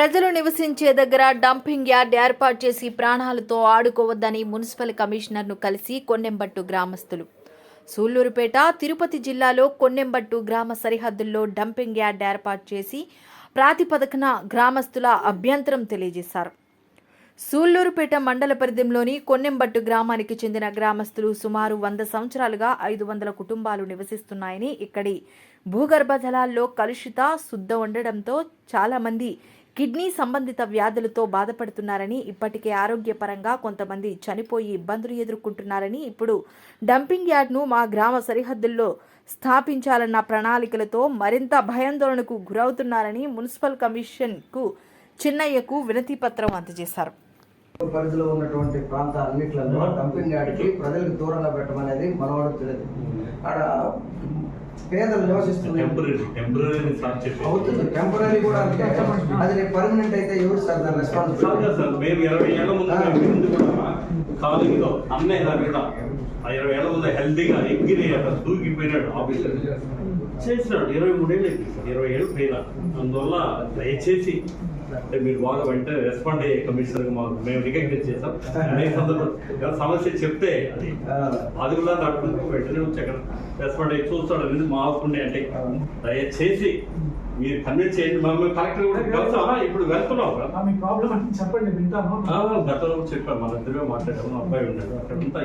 ప్రజలు నివసించే దగ్గర డంపింగ్ యార్డ్ ఏర్పాటు చేసి ప్రాణాలతో ఆడుకోవద్దని మున్సిపల్ కమిషనర్ను కలిసి కొన్నెంబట్టు గ్రామస్తులు. సూళ్ళూరుపేట తిరుపతి జిల్లాలో కొన్నెంబట్టు గ్రామ సరిహద్దుల్లో డంపింగ్ యార్డ్ ఏర్పాటు చేసి ప్రాతిపదికన గ్రామస్తుల అభ్యంతరం తెలియజేశారు. సూళ్ళూరుపేట మండల పరిధిలోని కొన్నెంబట్టు గ్రామానికి చెందిన గ్రామస్తులు సుమారు వంద సంవత్సరాలుగా ఐదు వందల కుటుంబాలు నివసిస్తున్నాయని ఇక్కడి భూగర్భ జలాల్లో కలుషిత శుద్ధ ఉండడంతో చాలామంది కిడ్నీ సంబంధిత వ్యాధులతో బాధపడుతున్నారని ఇప్పటికే ఆరోగ్యపరంగా కొంతమంది చనిపోయి ఇబ్బందులు ఎదుర్కొంటున్నారని ఇప్పుడు డంపింగ్ యార్డ్ను మా గ్రామ సరిహద్దుల్లో స్థాపించాలన్న ప్రణాళికలతో మరింత భయాందోళనకు గురవుతున్నారని మున్సిపల్ కమిషన్కు చిన్నయ్యకు వినతి పత్రం అందజేశారు. పరిధిలో ఉన్నటువంటి ప్రాంతాలన్నిట్లలో డంపింగ్ యార్డ్కి ప్రజలకు దూరంగా పెట్టమనేది మనవాడు తెలియదు. ఆడ పేదలు చెప్పి అవుతుంది. టెంపరీ కూడా అంటే అది రేపు పర్మనెంట్ అయితే ఎవరు సార్ దాని సార్ రెస్పాన్సిబిలిటీ సార్ మేము ఇరవై ఏళ్ళ ముందు అన్నయ్య దాని ఇరవై ఏళ్ళ హెల్తీగా ఎగ్గిరి దూకిపోయినాడు ఆఫీసర్. చేసినాడు. ఇరవై మూడేళ్ళు ఇరవై ఏళ్ళు పోయినా. అందువల్ల దయచేసి అంటే మీరు బాగా వెంటనే రెస్పాండ్ అయ్యే కమిషనర్ మాకు మేము రికగ్నైజ్ చేసాం అనేక ఏదైనా సమస్య చెప్తే అది అది కూడా నడుపుకుంటూ వెంటనే వచ్చి అక్కడ రెస్పాండ్ అయ్యి చూస్తాడు అనేది మా ఆపుకుండే అంటే దయచేసి మీరు కన్విన్స్ చేయండి. మమ్మల్ని కలెక్టర్ కూడా కలిసా ఇప్పుడు వెళ్తున్నాం మీ ప్రాబ్లం అంటే చెప్పండి వింటాను. ఆ, గతంలో చెప్పాను మన ఇద్దరే మాట్లాడాము. అబ్బాయి ఉన్నాడు. అక్కడంతా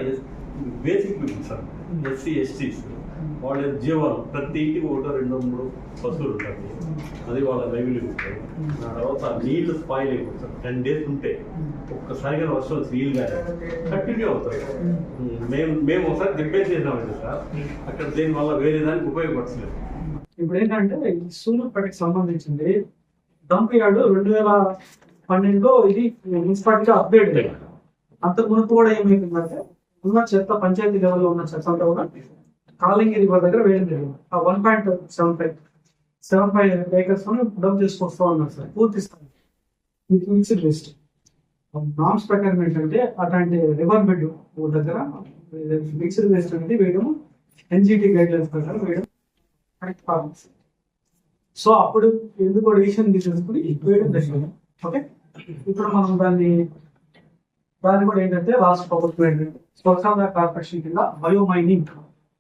basic people sir. SC STs వాళ్ళ జీవాలు ప్రతి ఇంటికి ఒకటో రెండో మూడు పశువులు ఉంటాయి. అది వాళ్ళ లైవ్లీహుడ్ ఆ తర్వాత నీళ్ళు స్పాయిల్ అయిపోతుంది టెన్ డేస్ ఉంటే ఒక్కసారిగా వర్షం నీళ్ళు కానీ కంటిన్యూ అవుతాయి. మేము మేము ఒకసారి రిపేర్ చేసామండి సార్. అక్కడ దీనివల్ల వేరే దానికి ఉపయోగపడలేదు ఇప్పుడు ఏంటంటే ఈ సూలూరుపేటకి సంబంధించింది డంప్ యార్డ్ రెండు వేల పన్నెండులో ఇది మున్సిపాలిటీగా అప్డేట్ అయ్యింది అంతకు మునుపు కూడా ఏమైందంటే ఉన్న చెత్త పంచాయతీ లెవెల్లో ఉన్న చెత్త అంతా కూడా కాలింగి వాళ్ళ దగ్గర వేయడం జరిగింది ఆ one point seven five seven five acres dump చేసుకొస్తా ఉన్నారు సార్. పూర్తి స్థాయి. ఇది మిక్స్డ్ వేస్ట్ నామ్స్ ప్రకారం ఏంటంటే అట్లాంటి రివర్ బెడ్ దగ్గర మిక్స్డ్ వేస్ట్ అనేది వేయడం ఎన్జిటి గైడ్ లైన్స్ ప్రకారం వేయడం కరెక్ట్ కాదు సో అప్పుడు ఎందుకు డిసిషన్ తీసేసుకుని వేయడం జరిగింది? ఓకే ఇప్పుడు మనం దాన్ని దాన్ని కూడా ఏంటంటే రాష్ట్ర ప్రభుత్వం ఏంటంటే స్వచ్ఛంద కార్పొరేషన్ కింద బయో మైనింగ్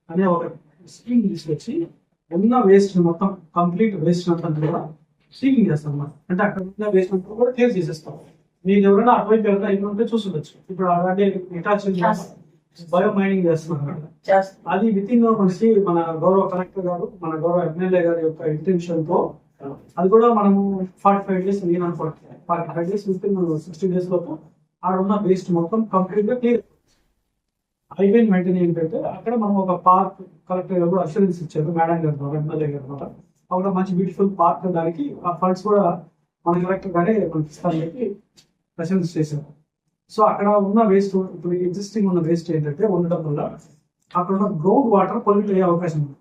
అనే ఒక స్కీమ్ తీసుకొచ్చి ఉన్న వేస్ట్ మొత్తం కంప్లీట్ వేస్ట్ అంతా కూడా స్టీమింగ్ చేస్తాం అన్నమాట అంటే అక్కడ ఉన్న వేస్ట్ అంతా కూడా క్లియర్ చేసేస్తాం. మీరు ఎవరైనా అటువైపు ఎవరైనా ఇక్కడ ఉంటే చూస్తుండొచ్చు ఇప్పుడు అలాంటి ఇటాచి బయో మైనింగ్ చేస్తున్నారు అది విత్ ఇన్ మనకి మన గౌరవ కలెక్టర్ గారు మన గౌరవ ఎమ్మెల్యే గారి యొక్క ఇంటెన్షన్తో అది కూడా మనము ఫార్టీ ఫైవ్ డేస్ నేను forty five days within sixty days లోపు ఆడ ఉన్న వేస్ట్ మొత్తం కంప్లీట్గా క్లియర్ హైవే మెయింటైన్ ఏంటంటే అక్కడ మనం ఒక పార్క్ కలెక్టర్ గారు కూడా అష్యూరెన్స్ ఇచ్చారు మేడం గారు ద్వారా ఎమ్మెల్యే గారు ద్వారా. అక్కడ మంచి బ్యూటిఫుల్ పార్క్ దానికి ఆ ఫండ్స్ కూడా మన కలెక్టర్ గారే మనకి ఇస్తారని చెప్పి చేశారు. సో అక్కడ ఉన్న వేస్ట్ ఇప్పుడు ఎగ్జిస్టింగ్ ఉన్న వేస్ట్ ఏంటంటే ఉండటం వల్ల అక్కడ ఉన్న గ్రౌండ్ వాటర్ పొల్యూట్ అయ్యే అవకాశం ఉంది.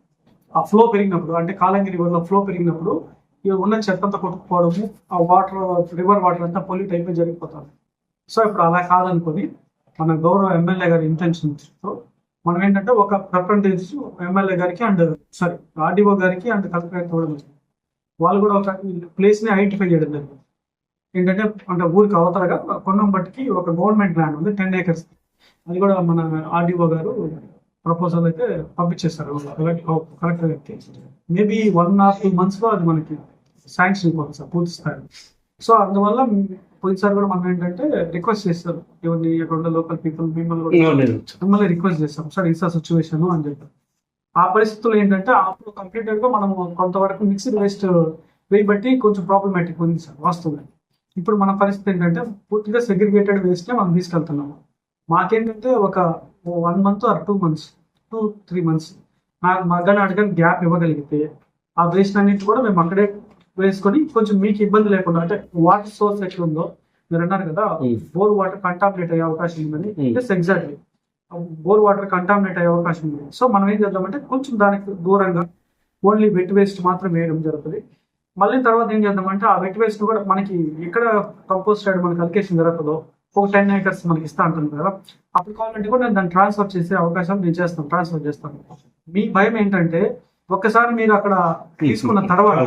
ఆ ఫ్లో పెరిగినప్పుడు అంటే కాలంగిరి వల్ల ఫ్లో పెరిగినప్పుడు ఇక ఉన్న చెత్త అంతా కొట్టుకుపోవడము ఆ వాటర్ రివర్ వాటర్ అంతా పొల్యూట్ అయిపోయి జరిగిపోతుంది. సో ఇప్పుడు అలా కాదనుకొని మన గౌరవ ఎమ్మెల్యే గారి ఇంటెన్షన్ మనం ఏంటంటే ఒక రిప్రజెంటేటివ్స్ ఎమ్మెల్యే గారికి అండ్ సారీ ఆర్డీఓ గారికి అండ్ కలెక్టర్ గారికి వాళ్ళు కూడా ఒక ప్లేస్ని ఐడెంటిఫై చేయడం జరిగింది. ఏంటంటే అంటే ఊరికి అవతలగా కొన్నం బట్టికి ఒక గవర్నమెంట్ ల్యాండ్ ఉంది టెన్ ఏకర్స్ అది కూడా మన ఆర్డీఓ గారు ప్రపోజల్ అయితే పంపించేస్తారు కలెక్టర్ గారికి. మేబీ వన్ ఆర్ టూ మంత్స్లో అది మనకి శాంక్షన్ అయిపోతుంది సార్ పూర్తి స్థాయి సో అందువల్ల పోయినసారి కూడా మనం ఏంటంటే రిక్వెస్ట్ చేస్తారు. ఎవరిని అక్కడ ఉన్న లోకల్ పీపుల్ మిమ్మల్ని మిమ్మల్ని రిక్వెస్ట్ చేస్తాం. సార్ ఇన్సా సిచ్యువేషన్ అని చెప్పి. ఆ పరిస్థితుల్లో ఏంటంటే అప్పుడు కంప్లీటెడ్గా మనం కొంతవరకు మిక్స్డ్ వేస్ట్ వేయి బట్టి కొంచెం ప్రాబ్లమాటిక్ ఉంది సార్ వాస్తవం ఇప్పుడు మన పరిస్థితి ఏంటంటే పూర్తిగా సెగ్రిగేటెడ్ వేస్ట్ మనం తీసుకెళ్తున్నాము. మాకేంటంటే ఒక one month or two months two three months మగ్గన అడగని గ్యాప్ ఇవ్వగలిగితే ఆ వేస్ట్ అన్నింటి కూడా మేము అక్కడే వేసుకొని కొంచెం మీకు ఇబ్బంది లేకుండా అంటే వాటర్ సోర్స్ ఎట్లా ఉందో మీరు అన్నారు కదా బోర్ వాటర్ కంటామినేట్ అయ్యే అవకాశం ఉందని. Yes exactly bore water contaminate అయ్యే అవకాశం ఉంది. సో మనం ఏం చేద్దామంటే కొంచెం దానికి దూరంగా ఓన్లీ వెట్ వేస్ట్ మాత్రం వేయడం జరుగుతుంది. మళ్ళీ తర్వాత ఏం చేద్దామంటే ఆ వెట్ వేస్ట్ కూడా మనకి ఎక్కడ కంపోస్ట్ సైడ్ మనకి అలికేషన్ జరుగుతుందో ఒక టెన్ ఏకర్స్ మనకి ఇస్తా అంటుంది కదా అప్పుడు కావాలంటే కూడా నేను దాన్ని ట్రాన్స్ఫర్ చేసే అవకాశం నేను చేస్తాను ట్రాన్స్ఫర్ చేస్తాను. మీ భయం ఏంటంటే ఒక్కసారి మీరు అక్కడ తీసుకున్న తర్వాత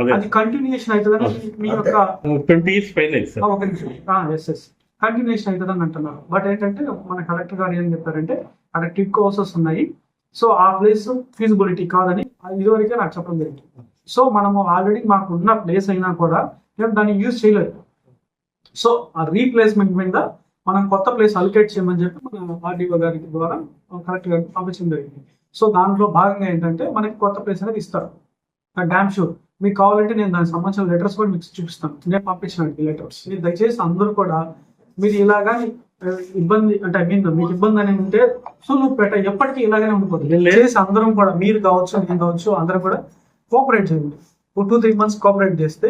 అదే. కంటిన్యూషన్ అవుతుందని మీ యొక్క కంటిన్యూషన్ అవుతుందని అంటున్నారు. బట్ ఏంటంటే మన కలెక్టర్ గారు ఏం చెప్పారంటే అక్కడ టిక్ హౌసెస్ ఉన్నాయి. సో ఆ ప్లేస్ ఫీజిబిలిటీ కాదని ఇదివరకే నాకు చెప్పడం జరిగింది. సో మనము ఆల్రెడీ మాకు ఉన్న ప్లేస్ అయినా కూడా మేము దాన్ని యూజ్ చేయలేదు. సో ఆ రీప్లేస్మెంట్ మీద మనం కొత్త ప్లేస్ అలికేట్ చేయమని చెప్పి మన ఆర్డీఓ గారి ద్వారా కలెక్టర్ గారికి పంపించడం జరిగింది. సో దాంట్లో భాగంగా ఏంటంటే మనకి కొత్త ప్లేస్ అనేది ఇస్తారు. డ్యామ్ షూర్ మీకు కావాలంటే నేను దానికి సంబంధించిన లెటర్స్ కూడా మీకు చూపిస్తాను. నేను పంపించిన లెటర్స్ మీరు దయచేసి అందరూ కూడా మీరు ఇలాగా ఇబ్బంది అంటే ఐ మీన్ మీకు ఇబ్బంది అనేది ఉంటే సులువుపేట ఎప్పటికీ ఇలాగనే ఉండిపోతుంది లేదు. చేసి అందరం కూడా మీరు కావచ్చు నేను కావచ్చు అందరూ కూడా కోఆపరేట్ చేయండి. ఒక టూ త్రీ మంత్స్ కోఆపరేట్ చేస్తే